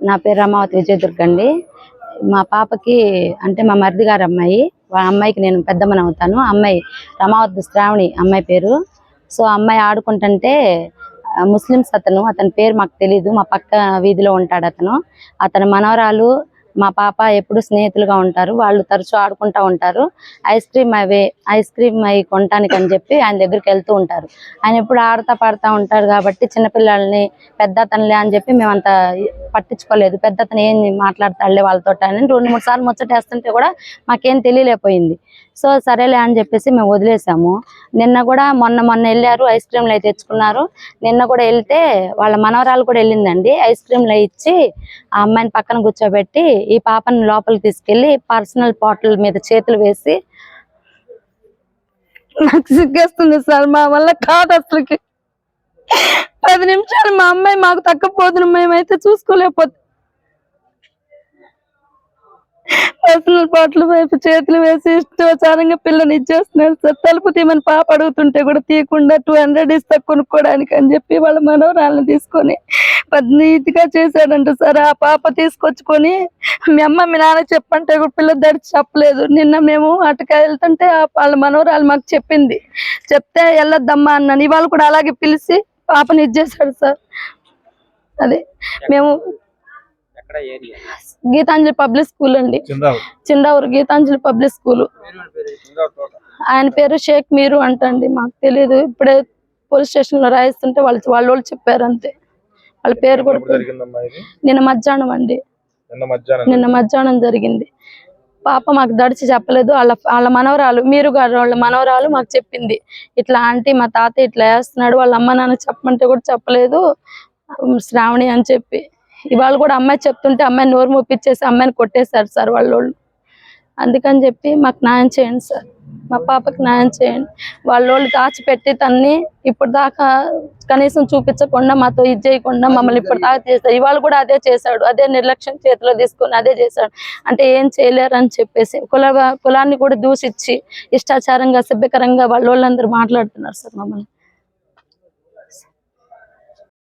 నా పేరు రమావతి విజయదుర్గ అండి. మా పాపకి అంటే మా మరిది గారు అమ్మాయి. వాళ్ళ అమ్మాయికి నేను పెద్దమ్మని అవుతాను. అమ్మాయి రమావతి శ్రావణి అమ్మాయి పేరు. సో అమ్మాయి ఆడుకుంటుంటే ముస్లిమ్స్ అతను అతని పేరు మాకు తెలీదు. మా పక్క వీధిలో ఉంటాడు అతను. అతని మనవరాలు మా పాప ఎప్పుడు స్నేహితులుగా ఉంటారు వాళ్ళు తరచూ ఆడుకుంటా ఉంటారు. ఐస్ క్రీమ్ అవి ఐస్ క్రీమ్ అవి కొనటానికి అని చెప్పి ఆయన దగ్గరికి వెళ్తూ ఉంటారు. ఆయన ఎప్పుడు ఆడుతా పాడుతూ ఉంటారు కాబట్టి చిన్నపిల్లల్ని పెద్ద అతనులే అని చెప్పి మేము అంత పట్టించుకోలేదు. పెద్ద అతను ఏం మాట్లాడతాడులే వాళ్ళతో అని రెండు మూడు సార్లు ముచ్చటేస్తుంటే కూడా మాకేం తెలియలేకపోయింది. సో సరేలే అని చెప్పేసి మేము వదిలేసాము. నిన్న కూడా మొన్న మొన్న వెళ్ళారు ఐస్ క్రీమ్లు అవి తెచ్చుకున్నారు. నిన్న కూడా వెళ్తే వాళ్ళ మనవరాలు కూడా వెళ్ళిందండి. ఐస్ క్రీమ్లు ఇచ్చి ఆ అమ్మాయిని పక్కన కూర్చోబెట్టి ఈ పాపని లోపలికి తీసుకెళ్ళి పర్సనల్ పాటల మీద చేతులు వేసి నాకు సిగ్గేస్తుంది సార్ మా వల్ల కాదు అసలుకి. పది నిమిషాలు మా అమ్మాయి మాకు తక్కపోదును మేమైతే చూసుకోలేకపోతే పర్సనల్ పాటల వైపు చేతులు వేసి ఇష్టోచారంగా పిల్లని ఇచ్చేస్తున్నారు సార్. తలుపు తీయమని పాప అడుగుతుంటే కూడా తీయకుండా టూ హండ్రెడ్ ఇస్తా కొనుక్కోవడానికి అని చెప్పి వాళ్ళ మనవరాలను తీసుకొని నీతిగా చేశాడంట సార్. ఆ పాప తీసుకొచ్చుకొని మీ అమ్మ మీ నాన్న చెప్పంటే కూడా పిల్ల దడిచి చెప్పలేదు. నిన్న మేము అటుగా వెళ్తుంటే వాళ్ళ మనవరాలు మాకు చెప్పింది. చెప్తే వెళ్ళొద్దమ్మా అన్నాను. ఇవాళ కూడా అలాగే పిలిచి పాపని ఇచ్చేసాడు సార్. అదే. మేము గీతాంజలి పబ్లిక్ స్కూల్ అండి. చిందావూరు. Gitanjali public school. ఆయన పేరు షేక్ మీరు అంటండి మాకు తెలియదు ఇప్పుడే పోలీస్ స్టేషన్లో రాయిస్తుంటే వాళ్ళు వాళ్ళ వాళ్ళు చెప్పారు అంతే. వాళ్ళ పేరు కూడా నిన్న మధ్యాహ్నం అండి. నిన్న మధ్యాహ్నం జరిగింది. పాప మాకు దడిచి చెప్పలేదు. వాళ్ళ వాళ్ళ మనవరాలు మీరు గారు వాళ్ళ మనవరాలు మాకు చెప్పింది. ఇట్లా ఆంటీ మా తాత ఇట్లా వేస్తున్నాడు. వాళ్ళ అమ్మ నాన్న చెప్పమంటే కూడా చెప్పలేదు. శ్రావణి అని చెప్పి. ఇవాళ కూడా అమ్మాయి చెప్తుంటే అమ్మాయి నోరు మూపించేసి అమ్మాయిని కొట్టేశారు సార్ వాళ్ళు అందుకని చెప్పి మాకు న్యాయం చేయండి సార్. మా పాపకి న్యాయం చేయండి. వాళ్ళోళ్ళు దాచిపెట్టి తన్ని ఇప్పుడు దాకా కనీసం చూపించకుండా మాతో ఇది చేయకుండా మమ్మల్ని ఇప్పుడు దాకా చేస్తారు ఇవాళ కూడా అదే చేశాడు. అదే నిర్లక్ష్యం చేతిలో తీసుకొని అదే చేశాడు. అంటే ఏం చేయలేరు అని చెప్పేసి కుల కులాన్ని కూడా దూషించి ఇష్టాచారంగా సభ్యకరంగా వాళ్ళ వాళ్ళందరూ మాట్లాడుతున్నారు సార్ మమ్మల్ని.